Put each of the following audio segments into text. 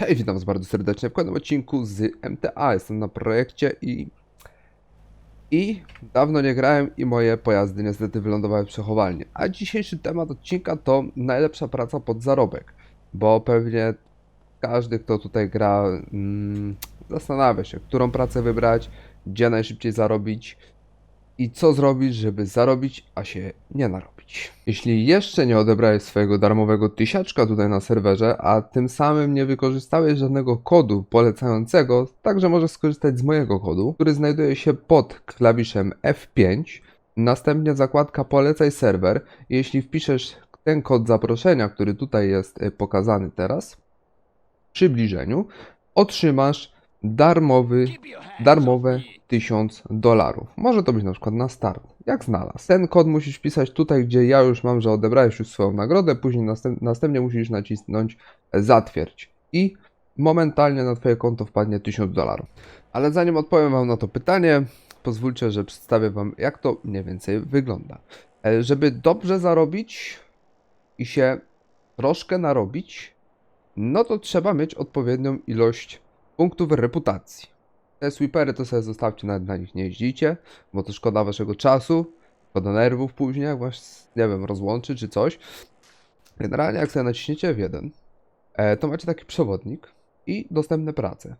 Cześć, witam was bardzo serdecznie w kolejnym odcinku z MTA. Jestem na projekcie i... I dawno nie grałem i moje pojazdy niestety wylądowały w przechowalni. A dzisiejszy temat odcinka to najlepsza praca pod zarobek. Bo pewnie każdy, kto tutaj gra, mm, zastanawia się, którą pracę wybrać, gdzie najszybciej zarobić i co zrobić, żeby zarobić, a się nie narobić. Jeśli jeszcze nie odebrałeś swojego darmowego tysiaczka tutaj na serwerze, a tym samym nie wykorzystałeś żadnego kodu polecającego, także możesz skorzystać z mojego kodu, który znajduje się pod klawiszem F5, następnie zakładka polecaj serwer. Jeśli wpiszesz ten kod zaproszenia, który tutaj jest y, pokazany teraz, w przybliżeniu, otrzymasz darmowy, darmowe 1000 dolarów. Może to być na przykład na start, jak znalazł. Ten kod musisz wpisać tutaj, gdzie ja już mam, że odebrałeś już swoją nagrodę, później następ, następnie musisz nacisnąć zatwierdź i momentalnie na twoje konto wpadnie 1000 dolarów. Ale zanim odpowiem wam na to pytanie, pozwólcie, że przedstawię wam, jak to mniej więcej wygląda. E, Żeby dobrze zarobić i się troszkę narobić, no to trzeba mieć odpowiednią ilość punktów reputacji. Te sweepery to sobie zostawcie, nawet na nich nie jeździcie, bo to szkoda waszego czasu, szkoda nerwów później, jak was, nie wiem, rozłączy czy coś. Generalnie jak sobie naciśniecie F1, e, to macie taki przewodnik i dostępne prace.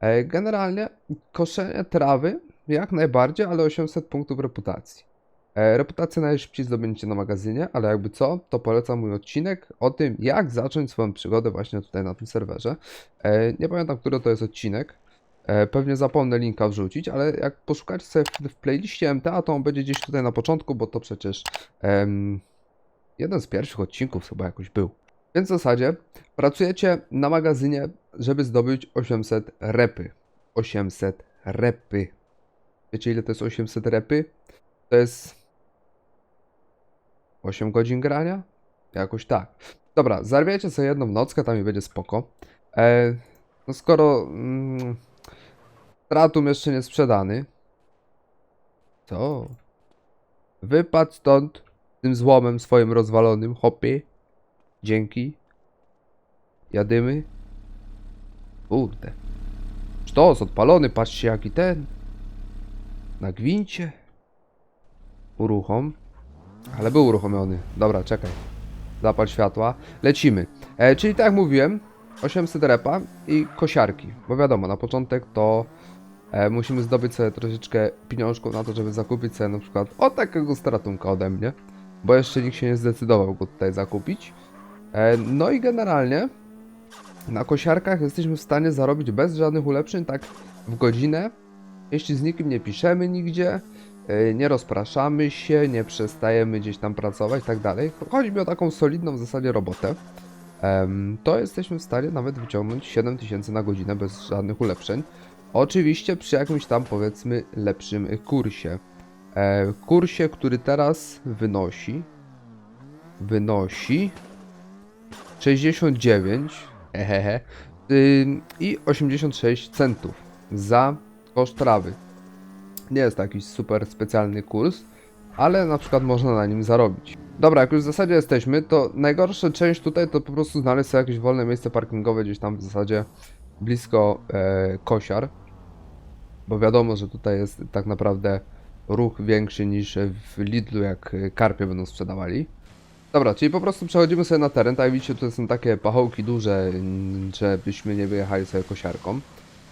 E, generalnie koszenie trawy jak najbardziej, ale 800 punktów reputacji. E, reputację najszybciej zdobędziecie na magazynie, ale jakby co, to polecam mój odcinek o tym, jak zacząć swoją przygodę właśnie tutaj na tym serwerze. E, nie pamiętam, który to jest odcinek. E, pewnie zapomnę linka wrzucić, ale jak poszukacie sobie w, playliście MTA, to on będzie gdzieś tutaj na początku, bo to przecież em, jeden z pierwszych odcinków chyba jakoś był. Więc w zasadzie pracujecie na magazynie, żeby zdobyć 800 repy. 800 repy. Wiecie ile to jest 800 repy? To jest 8 godzin grania? Jakoś tak. Dobra, zarwiecie sobie jedną nockę, tam i będzie spoko. E, no skoro mm, jeszcze nie sprzedany, to wypadł stąd tym złomem swoim rozwalonym, hopy. Dzięki. Jadymy. Kurde. Sztos odpalony, patrzcie jaki ten. Na gwincie. Uruchom. Ale był uruchomiony. Dobra, czekaj. Zapal światła. Lecimy. E, czyli tak jak mówiłem, 800 repa i kosiarki. Bo wiadomo, na początek to e, musimy zdobyć sobie troszeczkę pieniążków na to, żeby zakupić sobie na przykład o takiego stratunka ode mnie. Bo jeszcze nikt się nie zdecydował go tutaj zakupić. E, no i generalnie na kosiarkach jesteśmy w stanie zarobić bez żadnych ulepszeń, tak w godzinę. Jeśli z nikim nie piszemy nigdzie, nie rozpraszamy się, nie przestajemy gdzieś tam pracować i tak dalej. Chodzi mi o taką solidną w zasadzie robotę. To jesteśmy w stanie nawet wyciągnąć 7000 na godzinę bez żadnych ulepszeń. Oczywiście przy jakimś tam powiedzmy lepszym kursie. E, kursie, który teraz wynosi wynosi 69 hehehe, ym, i 86 centów za koszt trawy. Nie jest to jakiś super specjalny kurs, ale na przykład można na nim zarobić. Dobra, jak już w zasadzie jesteśmy, to najgorsza część tutaj to po prostu znaleźć sobie jakieś wolne miejsce parkingowe gdzieś tam w zasadzie blisko e, kosiar. Bo wiadomo, że tutaj jest tak naprawdę ruch większy niż w Lidlu, jak karpie będą sprzedawali. Dobra, czyli po prostu przechodzimy sobie na teren. Tak widzicie, to są takie pachołki duże, żebyśmy nie wyjechali sobie kosiarką.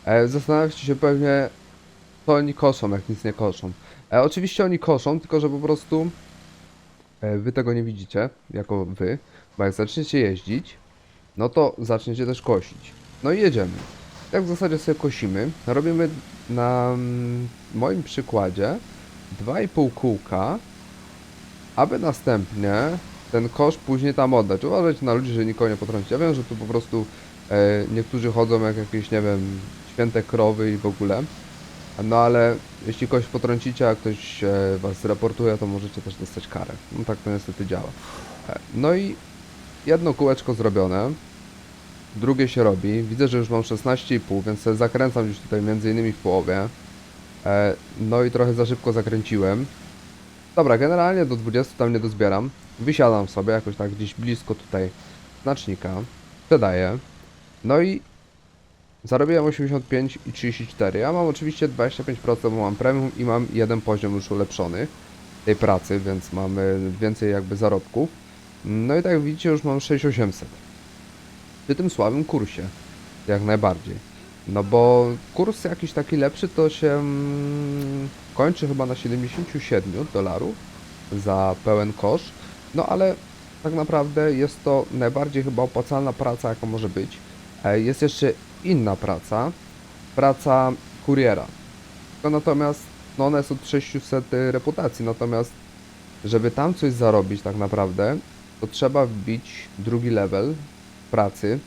E, zastanawiacie się pewnie, co oni koszą, jak nic nie koszą. E, oczywiście oni koszą, tylko że po prostu e, wy tego nie widzicie, jako wy, bo jak zaczniecie jeździć, no to zaczniecie też kosić. No i jedziemy. Tak w zasadzie sobie kosimy. Robimy na mm, moim przykładzie 2,5 kółka, aby następnie ten kosz później tam oddać. Uważajcie na ludzi, że nikogo nie potrącić. Ja wiem, że tu po prostu e, niektórzy chodzą jak jakieś, nie wiem, święte krowy i w ogóle. No ale jeśli kogoś potrącicie, a ktoś e, was raportuje, to możecie też dostać karę. No tak to niestety działa. E, no i jedno kółeczko zrobione. Drugie się robi. Widzę, że już mam 16,5, więc zakręcam już tutaj między innymi w połowie. E, no i trochę za szybko zakręciłem. Dobra, generalnie do 20 tam nie dozbieram. Wysiadam sobie jakoś tak gdzieś blisko tutaj znacznika. Sprzedaję. No i Zarobiłem 85 i 34. Ja mam oczywiście 25%, bo mam premium i mam jeden poziom już ulepszony tej pracy, więc mamy więcej jakby zarobków. No i tak jak widzicie, już mam 6800. Przy tym słabym kursie, jak najbardziej. No bo kurs jakiś taki lepszy to się mm, kończy chyba na 77 dolarów za pełen kosz. No ale tak naprawdę jest to najbardziej chyba opłacalna praca, jaka może być. E, Jest jeszcze inna praca, praca kuriera. Tylko natomiast no ona jest od 600 reputacji, natomiast żeby tam coś zarobić tak naprawdę, to trzeba wbić drugi level pracy,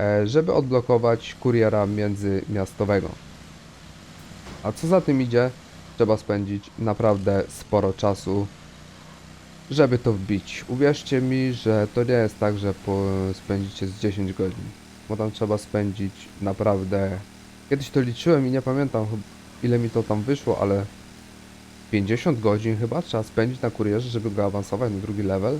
e, żeby odblokować kuriera międzymiastowego. A co za tym idzie, trzeba spędzić naprawdę sporo czasu, żeby to wbić. Uwierzcie mi, że to nie jest tak, że spędzicie z 10 godzin, bo tam trzeba spędzić naprawdę... Kiedyś to liczyłem i nie pamiętam ile mi to tam wyszło, ale 50 godzin chyba trzeba spędzić na kurierze, żeby go awansować na drugi level.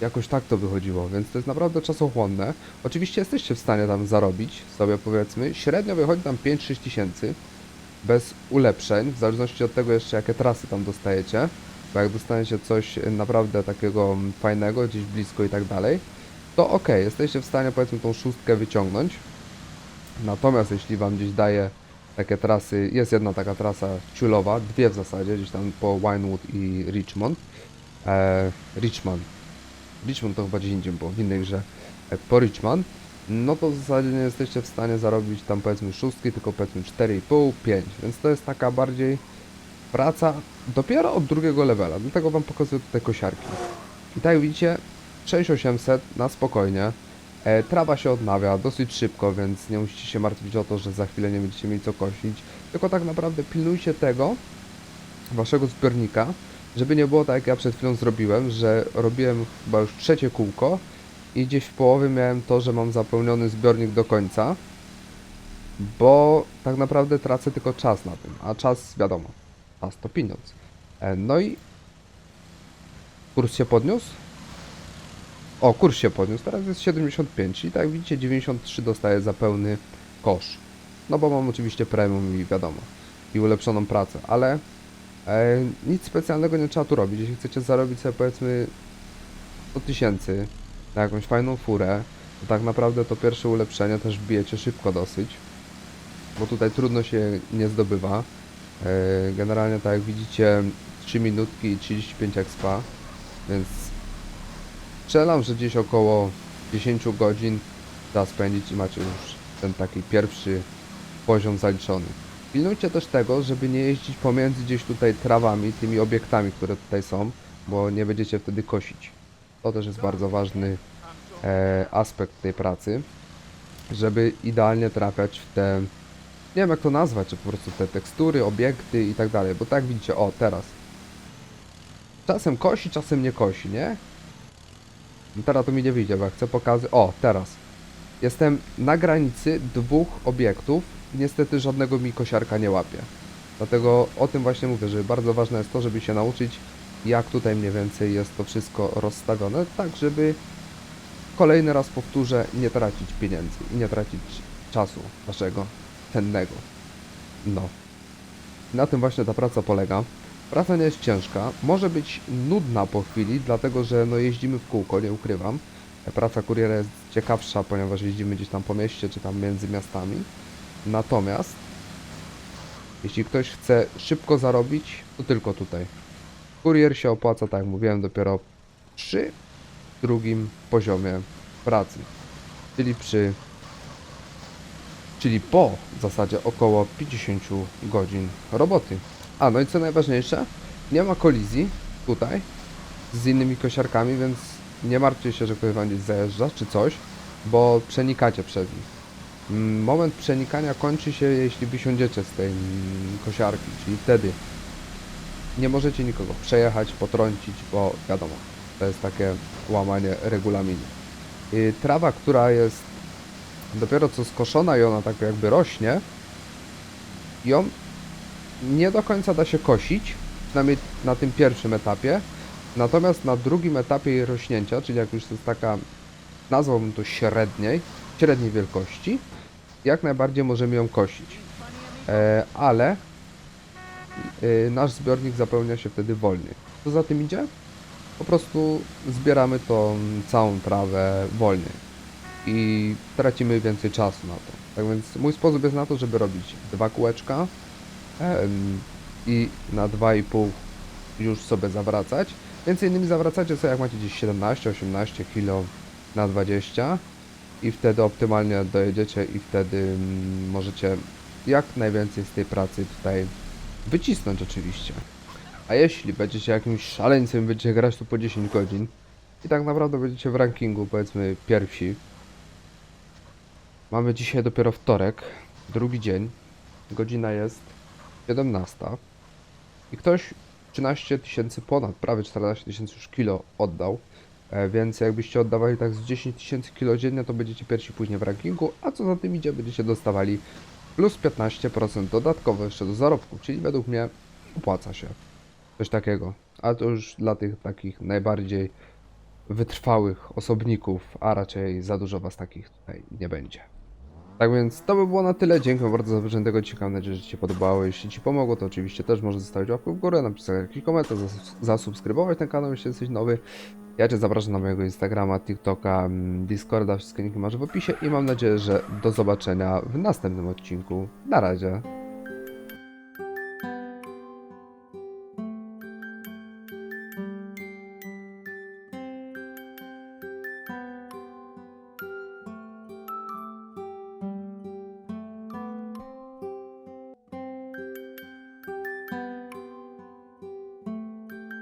Jakoś tak to wychodziło, więc to jest naprawdę czasochłonne. Oczywiście jesteście w stanie tam zarobić sobie powiedzmy. Średnio wychodzi tam 5-6 tysięcy bez ulepszeń, w zależności od tego jeszcze jakie trasy tam dostajecie. Bo jak dostaniecie coś naprawdę takiego fajnego, gdzieś blisko i tak dalej, to ok, jesteście w stanie powiedzmy tą szóstkę wyciągnąć. Natomiast jeśli wam gdzieś daje takie trasy, jest jedna taka trasa ciulowa, dwie w zasadzie, gdzieś tam po Winewood i Richmond. E, Richmond. Richmond to chyba gdzieś indziej było, w innej grze. E, po Richmond, no to w zasadzie nie jesteście w stanie zarobić tam powiedzmy szóstki, tylko powiedzmy 4,5, 5, więc to jest taka bardziej praca dopiero od drugiego levela, dlatego wam pokazuję tutaj kosiarki. I tak widzicie, 6800 na spokojnie. E, trawa się odnawia dosyć szybko, więc nie musicie się martwić o to, że za chwilę nie będziecie mieli co kosić. Tylko tak naprawdę pilnujcie tego, waszego zbiornika, żeby nie było tak jak ja przed chwilą zrobiłem, że robiłem chyba już trzecie kółko i gdzieś w połowie miałem to, że mam zapełniony zbiornik do końca, bo tak naprawdę tracę tylko czas na tym, a czas wiadomo, czas to pieniądz. E, no i kurs się podniósł? O, kurs się podniósł, teraz jest 75 i tak widzicie 93 dostaję za pełny kosz. No bo mam oczywiście premium i wiadomo, i ulepszoną pracę, ale e, nic specjalnego nie trzeba tu robić. Jeśli chcecie zarobić sobie powiedzmy 100 tysięcy na jakąś fajną furę, to tak naprawdę to pierwsze ulepszenie też wbijecie szybko dosyć, bo tutaj trudno się nie zdobywa. E, generalnie tak jak widzicie 3 minutki i 35 expa, więc strzelam, że gdzieś około 10 godzin da spędzić i macie już ten taki pierwszy poziom zaliczony. Pilnujcie też tego, żeby nie jeździć pomiędzy gdzieś tutaj trawami, tymi obiektami, które tutaj są, bo nie będziecie wtedy kosić. To też jest bardzo ważny e, aspekt tej pracy, żeby idealnie trafiać w te, nie wiem jak to nazwać, czy po prostu te tekstury, obiekty i tak dalej, bo tak widzicie, o teraz. Czasem kosi, czasem nie kosi, nie? No teraz to mi nie wyjdzie, bo ja chcę pokazać. O, teraz. Jestem na granicy dwóch obiektów. Niestety żadnego mi kosiarka nie łapie. Dlatego o tym właśnie mówię, że bardzo ważne jest to, żeby się nauczyć, jak tutaj mniej więcej jest to wszystko rozstawione, tak żeby kolejny raz powtórzę, nie tracić pieniędzy i nie tracić czasu waszego cennego. No. Na tym właśnie ta praca polega. Praca nie jest ciężka, może być nudna po chwili, dlatego że no jeździmy w kółko, nie ukrywam. Praca kuriera jest ciekawsza, ponieważ jeździmy gdzieś tam po mieście, czy tam między miastami. Natomiast, jeśli ktoś chce szybko zarobić, to tylko tutaj. Kurier się opłaca, tak jak mówiłem, dopiero przy drugim poziomie pracy, czyli przy czyli po w zasadzie około 50 godzin roboty. A no i co najważniejsze, nie ma kolizji tutaj z innymi kosiarkami, więc nie martwcie się, że ktoś wam gdzieś zajeżdża czy coś, bo przenikacie przez nich. Mm, Moment przenikania kończy się, jeśli wysiądziecie z tej mm, kosiarki, czyli wtedy nie możecie nikogo przejechać, potrącić, bo wiadomo, to jest takie łamanie regulaminu. Y, Trawa, która jest dopiero co skoszona i ona tak jakby rośnie, ją nie do końca da się kosić, przynajmniej na tym pierwszym etapie. Natomiast na drugim etapie jej rośnięcia, czyli jak już jest taka, nazwałbym to średniej, średniej wielkości, jak najbardziej możemy ją kosić. E, ale y, nasz zbiornik zapełnia się wtedy wolniej. Co za tym idzie? Po prostu zbieramy tą całą trawę wolniej i tracimy więcej czasu na to. Tak więc mój sposób jest na to, żeby robić dwa kółeczka i na 2,5 już sobie zawracać. Między innymi zawracacie sobie jak macie gdzieś 17-18 kg na 20 i wtedy optymalnie dojedziecie i wtedy mm, możecie jak najwięcej z tej pracy tutaj wycisnąć oczywiście. A jeśli będziecie jakimś szaleńcem, będziecie grać tu po 10 godzin i tak naprawdę będziecie w rankingu powiedzmy pierwsi. Mamy dzisiaj dopiero wtorek, drugi dzień, godzina jest 17 i ktoś 13 tysięcy ponad, prawie 14 tysięcy już kilo oddał. E, Więc jakbyście oddawali tak z 10 tysięcy kilo dziennie, to będziecie pierwsi później w rankingu, a co za tym idzie, będziecie dostawali plus 15% dodatkowo jeszcze do zarobku, czyli według mnie opłaca się. Coś takiego. A to już dla tych takich najbardziej wytrwałych osobników, a raczej za dużo was takich tutaj nie będzie. Tak więc to by było na tyle. Dziękuję bardzo za obejrzenie tego odcinka. Mam nadzieję, że Ci się podobało. Jeśli Ci pomogło, to oczywiście też możesz zostawić łapkę w górę, napisać jakiś komentarz, zas- zasubskrybować ten kanał, jeśli jesteś nowy. Ja Cię zapraszam na mojego Instagrama, TikToka, mm, Discorda. Wszystkie linki masz w opisie i mam nadzieję, że do zobaczenia w następnym odcinku. Na razie.